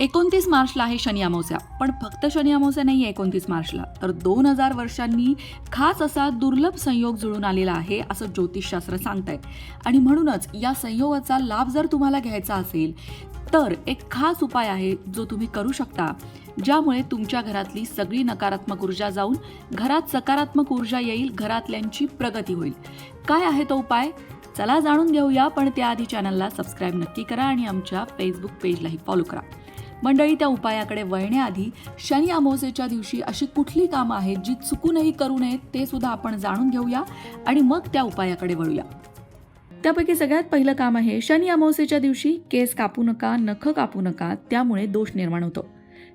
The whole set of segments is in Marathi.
एकोणतीस मार्चला आहे शनी अमावस्या. पण फक्त शनी अमावस्या नाही आहे एकोणतीस मार्चला. तर दोन हजार वर्षांनी खास असा दुर्लभ संयोग जुळून आलेला आहे असं ज्योतिषशास्त्र सांगत आहे आणि म्हणूनच या संयोगाचा लाभ जर तुम्हाला घ्यायचा असेल तर एक खास उपाय आहे जो तुम्ही करू शकता ज्यामुळे तुमच्या घरातली सगळी नकारात्मक ऊर्जा जाऊन घरात सकारात्मक ऊर्जा येईल घरातल्यांची प्रगती होईल. काय आहे तो उपाय? चला जाणून घेऊया पण त्याआधी चॅनलला सबस्क्राईब नक्की करा आणि आमच्या फेसबुक पेजलाही फॉलो करा. मंडळी त्या उपायाकडे वळण्याआधी शनी अमावस्येच्या दिवशी अशी कुठली कामं आहेत जी चुकूनही करू नयेत ते सुद्धा आपण जाणून घेऊया आणि मग त्या उपायाकडे वळूया. त्यापैकी सगळ्यात पहिलं काम आहे शनी अमावस्येच्या दिवशी केस कापू नका नख कापू नका त्यामुळे दोष निर्माण होतो.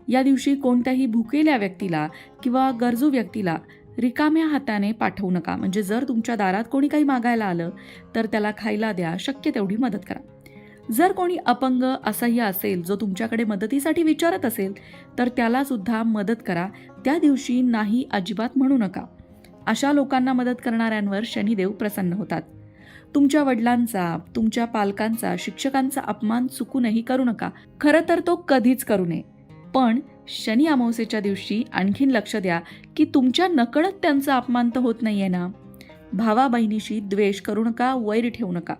या दिवशी कोणत्याही भुकेल्या व्यक्तीला किंवा गरजू व्यक्तीला रिकाम्या हाताने पाठवू नका. म्हणजे जर तुमच्या दारात कोणी काही मागायला आलं तर त्याला खायला द्या शक्य तेवढी मदत करा. जर कोणी अपंग असह्य असेल जो तुमच्याकडे मदतीसाठी विचारत असेल तर त्याला सुद्धा मदत करा. त्या दिवशी नाही अजिबात म्हणू नका. अशा लोकांना मदत करणाऱ्यांवर शनिदेव प्रसन्न होतात. तुमच्या वडिलांचा तुमच्या पालकांचा शिक्षकांचा अपमान चुकूनही करू नका. खरं तर तो कधीच करू नये. पण शनी अमावस्येच्या दिवशी आणखीन लक्ष द्या की तुमच्या नकळत त्यांचा अपमान तर होत नाहीये ना. भावा बहिणीशी द्वेष करू नका वैर ठेवू नका.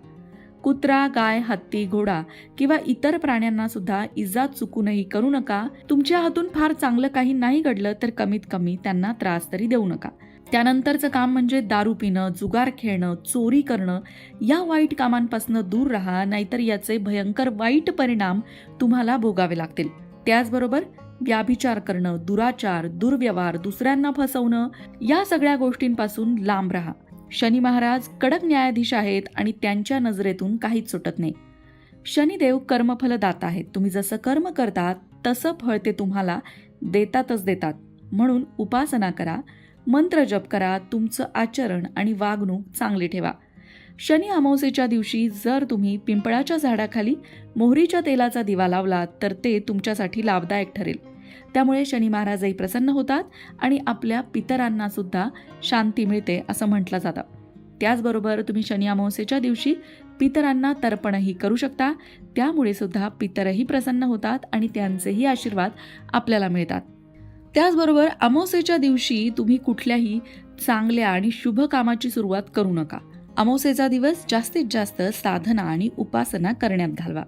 कुत्रा गाय हत्ती घोडा किंवा इतर प्राण्यांना सुद्धा इजा चुकूनही करू नका. तुमच्या हातून फार चांगलं काही नाही घडलं तर कमीत कमी त्यांना त्रास तरी देऊ नका. त्यानंतरचं काम म्हणजे दारू पिणं जुगार खेळणं चोरी करणं या वाईट कामांपासून दूर राहा नाहीतर याचे भयंकर वाईट परिणाम तुम्हाला भोगावे लागतील. त्याचबरोबर व्याभिचार करणं दुराचार दुर्व्यवहार दुसऱ्यांना फसवणं या सगळ्या गोष्टींपासून लांब राहा. शनी महाराज कडक न्यायाधीश आहेत आणि त्यांच्या नजरेतून काहीच सुटत नाही. शनिदेव कर्मफलदाता आहेत. तुम्ही जसं कर्म करतात तसं फळ ते तुम्हाला देतातच देतात. म्हणून उपासना करा मंत्र जप करा तुमचं आचरण आणि वागणूक चांगली ठेवा. शनी अमावस्येच्या दिवशी जर तुम्ही पिंपळाच्या झाडाखाली मोहरीच्या तेलाचा दिवा लावलात तर ते तुमच्यासाठी लाभदायक ठरेल. त्यामुळे शनी महाराजही प्रसन्न होतात आणि आपल्या पितरांना सुद्धा शांती मिळते असं म्हटलं जातं. त्याचबरोबर तुम्ही शनी अमावस्येच्या दिवशी पितरांना तर्पणही करू शकता. त्यामुळे सुद्धा पितरही प्रसन्न होतात आणि त्यांचेही आशीर्वाद आपल्याला मिळतात. त्याचबरोबर अमावस्येच्या दिवशी तुम्ही कुठल्याही चांगल्या आणि शुभ कामाची सुरुवात करू नका. अमावस्येचा दिवस जास्तीत जास्त साधना आणि उपासना करण्यात घालवा.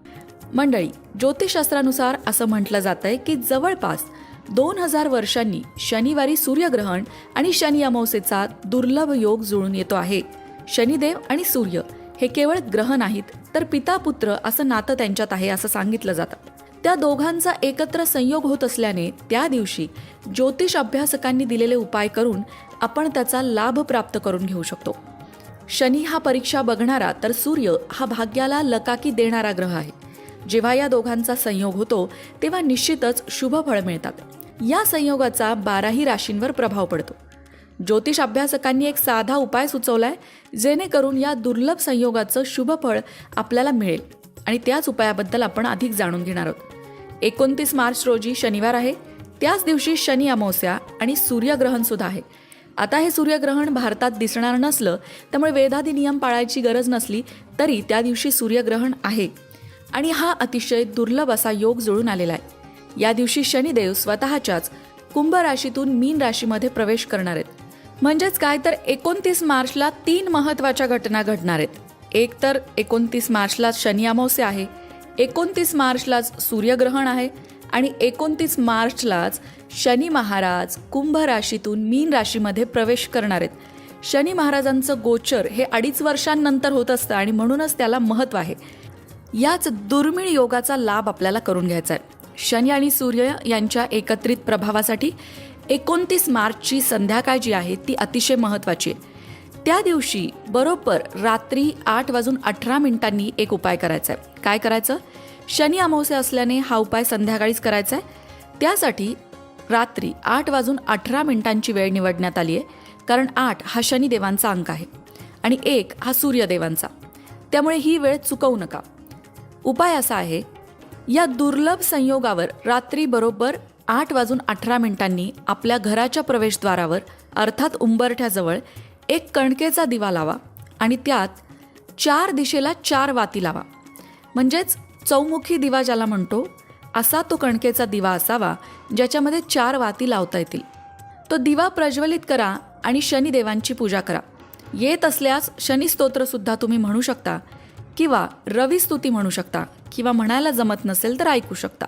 मंडळी ज्योतिषशास्त्रानुसार असं म्हटलं जातंय की जवळपास दोन हजार वर्षांनी शनिवारी सूर्यग्रहण आणि शनी अमावस्येचा दुर्लभ योग जुळून येतो आहे. शनिदेव आणि सूर्य हे केवळ ग्रह नाहीत तर पिता पुत्र असं नातं त्यांच्यात आहे असं सांगितलं जातं. त्या दोघांचा एकत्र संयोग होत असल्याने त्या दिवशी ज्योतिष अभ्यासकांनी दिलेले उपाय करून आपण त्याचा लाभ प्राप्त करून घेऊ शकतो. शनी हा परीक्षा बघणारा तर सूर्य हा भाग्याला लकाकी देणारा ग्रह आहे. जेव्हा या दोघांचा संयोग होतो तेव्हा निश्चितच शुभ फळ मिळतात. या संयोगाचा बाराही राशींवर प्रभाव पडतो. ज्योतिष अभ्यासकांनी एक साधा उपाय सुचवलाय जेणेकरून या दुर्लभ संयोगाचं शुभ फळ आपल्याला मिळेल. आणि त्याच उपायाबद्दल आपण अधिक जाणून घेणार आहोत. एकोणतीस मार्च रोजी शनिवार आहे. त्याच दिवशी शनी अमावस्या आणि सूर्यग्रहण सुद्धा आहे. आता हे सूर्यग्रहण भारतात दिसणार नसलं त्यामुळे वेधादी नियम पाळायची गरज नसली तरी त्या दिवशी सूर्यग्रहण आहे. आणि हा अतिशय दुर्लभ असा योग जुळून आलेला आहे. या दिवशी शनिदेव स्वतःच्याच कुंभ राशीतून मीन राशीमध्ये प्रवेश करणार आहेत. म्हणजेच काय तर एकोणतीस मार्चला तीन महत्त्वाच्या घटना घडणार आहेत. एक तर एकोणतीस मार्चला शनी अमावस्या आहे एकोणतीस मार्चलाच सूर्यग्रहण आहे आणि एकोणतीस मार्चलाच शनी महाराज कुंभ राशीतून मीन राशीमध्ये प्रवेश करणार आहेत. शनी महाराजांचं गोचर हे अडीच वर्षांनंतर होत असतं आणि म्हणूनच त्याला महत्त्व आहे. याच दुर्मिळ योगाचा लाभ आपल्याला करून घ्यायचा आहे. शनी आणि सूर्य यांच्या एकत्रित प्रभावासाठी एकोणतीस मार्चची संध्याकाळ जी आहे ती अतिशय महत्त्वाची आहे. त्या दिवशी बरोबर रात्री आठ वाजून अठरा मिनिटांनी एक उपाय करायचा आहे. काय करायचं? शनी अमावस्या असल्याने हा उपाय संध्याकाळीच करायचा आहे. त्यासाठी रात्री आठ वाजून अठरा मिनिटांची वेळ निवडण्यात आली आहे कारण आठ हा शनिदेवांचा अंक आहे आणि एक हा सूर्यदेवांचा त्यामुळे ही वेळ चुकवू नका. उपाय असा आहे या दुर्लभ संयोगावर रात्री बरोबर आठ वाजून अठरा मिनिटांनी आपल्या घराच्या प्रवेशद्वारावर अर्थात उंबरठ्याजवळ एक कणकेचा दिवा लावा आणि त्यात चार दिशेला चार वाती लावा. म्हणजेच चौमुखी दिवा ज्याला म्हणतो असा तो कणकेचा दिवा असावा ज्याच्यामध्ये चार वाती लावता येतील. तो दिवा प्रज्वलित करा आणि शनिदेवांची पूजा करा. येत असल्यास शनिस्तोत्रसुद्धा तुम्ही म्हणू शकता किंवा रविस्तुती म्हणू शकता किंवा म्हणायला जमत नसेल तर ऐकू शकता.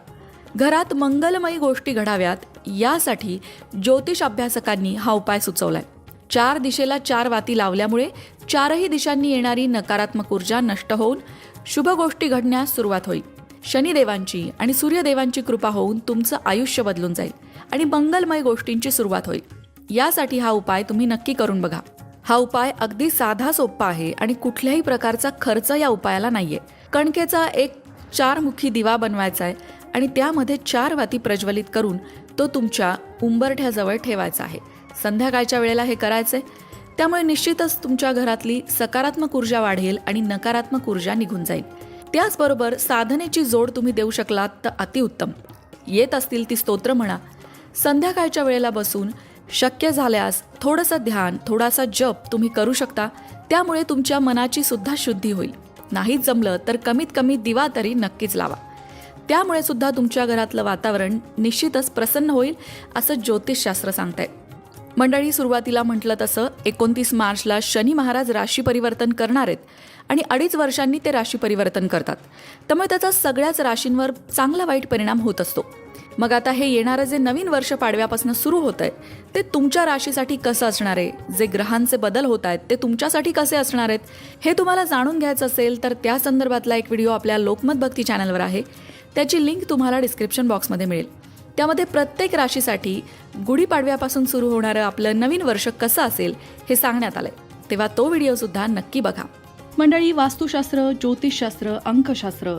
घरात मंगलमयी गोष्टी घडाव्यात यासाठी ज्योतिष अभ्यासकांनी हा उपाय सुचवलाय. चार दिशेला चार वाती लावल्यामुळे चारही दिशांनी येणारी नकारात्मक ऊर्जा नष्ट होऊन शुभ गोष्टी घडण्यास सुरुवात होईल. शनिदेवांची आणि सूर्यदेवांची कृपा होऊन तुमचं आयुष्य बदलून जाईल आणि मंगलमय गोष्टींची सुरुवात होईल. यासाठी हा उपाय तुम्ही नक्की करून बघा. हा उपाय अगदी साधा सोपा आहे आणि कुठल्याही प्रकारचा खर्च या उपायाला नाहीये. कणकेचा एक चारमुखी दिवा बनवायचा आहे आणि त्यामध्ये चार वाती प्रज्वलित करून तो तुमच्या उंबरठ्याजवळ ठेवायचा आहे. संध्याकाळच्या वेळेला हे करायचंय. त्यामुळे निश्चितच तुमच्या घरातली सकारात्मक ऊर्जा वाढेल आणि नकारात्मक ऊर्जा निघून जाईल. त्याचबरोबर साधनेची जोड तुम्ही देऊ शकलात तर अतिउत्तम. येत असतील ती स्तोत्र म्हणा. संध्याकाळच्या वेळेला बसून शक्य झाल्यास थोडंसं ध्यान थोडासा जप तुम्ही करू शकता. त्यामुळे तुमच्या मनाची सुद्धा शुद्धी होईल. नाहीच जमलं तर कमीत कमी दिवा तरी नक्कीच लावा. त्यामुळे सुद्धा तुमच्या घरातलं वातावरण निश्चितच प्रसन्न होईल असं ज्योतिषशास्त्र सांगतंय. मंडळी सुरुवातीला म्हटलं तसं एकोणतीस मार्चला शनी महाराज राशी परिवर्तन करणार आहेत आणि अडीच वर्षांनी ते राशी परिवर्तन करतात. त्यामुळे त्याचा सगळ्याच राशींवर चांगला वाईट परिणाम होत असतो. मग आता हे येणारं जे नवीन वर्ष पाडव्यापासून सुरू होत आहे ते तुमच्या राशीसाठी कसं असणार आहे? जे ग्रहांचे बदल होत आहेत ते तुमच्यासाठी कसे असणार आहेत? हे तुम्हाला जाणून घ्यायचं असेल तर त्या संदर्भातला एक व्हिडिओ आपल्या लोकमत भक्ती चॅनलवर आहे. त्याची लिंक तुम्हाला डिस्क्रिप्शन बॉक्समध्ये मिळेल. त्यामध्ये प्रत्येक राशीसाठी गुढीपाडव्यापासून सुरू होणारं आपलं नवीन वर्ष कसं असेल हे सांगण्यात आलंय. तेव्हा तो व्हिडिओ सुद्धा नक्की बघा. मंडळी वास्तुशास्त्र ज्योतिषशास्त्र अंकशास्त्र